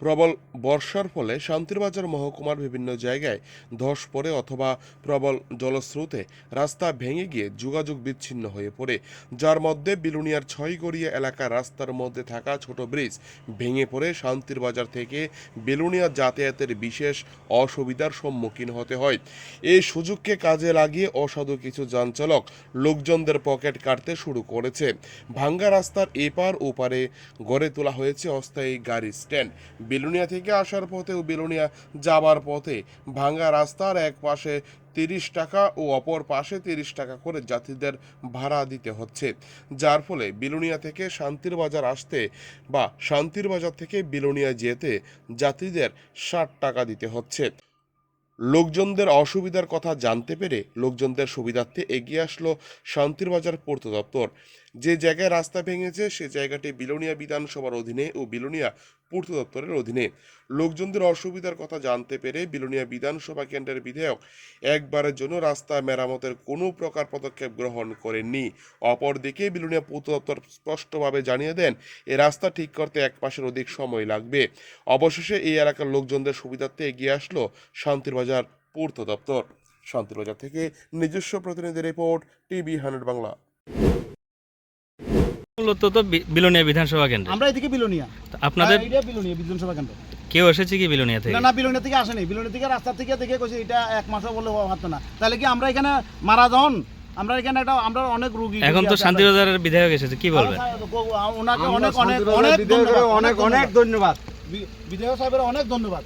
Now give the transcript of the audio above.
প্রবল বর্ষার ফলে শান্তিরবাজার মহকুমার বিভিন্ন জায়গায় ধস পড়ে অথবা প্রবল জলস্রোতে রাস্তা ভেঙে গিয়ে যোগাযোগ বিচ্ছিন্ন হয়ে পড়ে। যার মধ্যে বিলুনিয়ার ছয়গড়িয়া এলাকার রাস্তার মধ্যে থাকা ছোট ব্রিজ ভেঙে পড়ে। শান্তিরবাজার থেকে বেলুনিয়া যাতায়াতের বিশেষ অসুবিধার সম্মুখীন হতে হয়। এই সুযোগকে কাজে লাগিয়ে অসাধু কিছু যানচালক লোকজনদের পকেট কাটতে শুরু করেছে। ভাঙ্গা রাস্তার এপার ওপারে গড়ে তোলা হয়েছে অস্থায়ী গাড়ি স্ট্যান্ড। বেলুনিয়া থেকে আসার পথে ও বেলুনিয়া যাবার পথে ভাঙ্গা রাস্তার এক পাশে তিরিশ টাকা ও অপর পাশে তিরিশ টাকা করে যাত্রীদের ভাড়া দিতে হচ্ছে। যার ফলে বিলুনিয়া থেকে শান্তির বাজার আসতে বা শান্তির বাজার থেকে বিলুনিয়া যেতে যাত্রীদের ষাট টাকা দিতে হচ্ছে। লোকজনদের অসুবিধার কথা জানতে পেরে লোকজনদের সুবিধার্থে এগিয়ে আসলো শান্তির বাজার পূর্ত দপ্তর। যে জায়গায় রাস্তা ভেঙেছে, সে জায়গাটি বিলোনিয়া বিধানসভার অধীনে ও বিলোনিয়া পূর্ত দপ্তরের অধীনে। লোকজনদের অসুবিধার কথা জানতে পেরে বিলোনিয়া বিধানসভা কেন্দ্রের বিধায়ক একবারের জন্য রাস্তা মেরামতের কোনো প্রকার পদক্ষেপ গ্রহণ করেননি। অপরদিকে বিলোনিয়া পূর্ত দপ্তর স্পষ্টভাবে জানিয়ে দেন, এ রাস্তা ঠিক করতে এক মাসের অধিক সময় লাগবে। অবশেষে এই এলাকার লোকজনদের সুবিধার্থে এগিয়ে আসলো শান্তির বাজার পূর্ত দপ্তর। শান্তির বাজার থেকে নিজস্ব প্রতিনিধি রিপোর্ট, টিভি হান্ড্রেড বাংলা। মূলত তো বিলোনিয়া বিধানসভা কেন্দ্র। আমরা এদিকে বিলোনিয়া। আপনাদের এটা বিলোনিয়া বিধানসভা কেন্দ্র। কেউ এসেছে কি বিলোনিয়া থেকে? না না বিলোনিয়া থেকে আসেনি। বিলোনিয়া থেকে রাস্তা থেকে দেখে কইছে এটা এক মাসও বললে হতো না। তাহলে কি আমরা এখানে মারা যান? আমরা এখানে একটা আমরা অনেক রুগী এখন তো শান্তিবাজারের বিধায়ক এসেছে কি বলবেন? ওনাকে অনেক অনেক অনেক অনেক অনেক ধন্যবাদ। বিধায়ক সাহেবের অনেক ধন্যবাদ।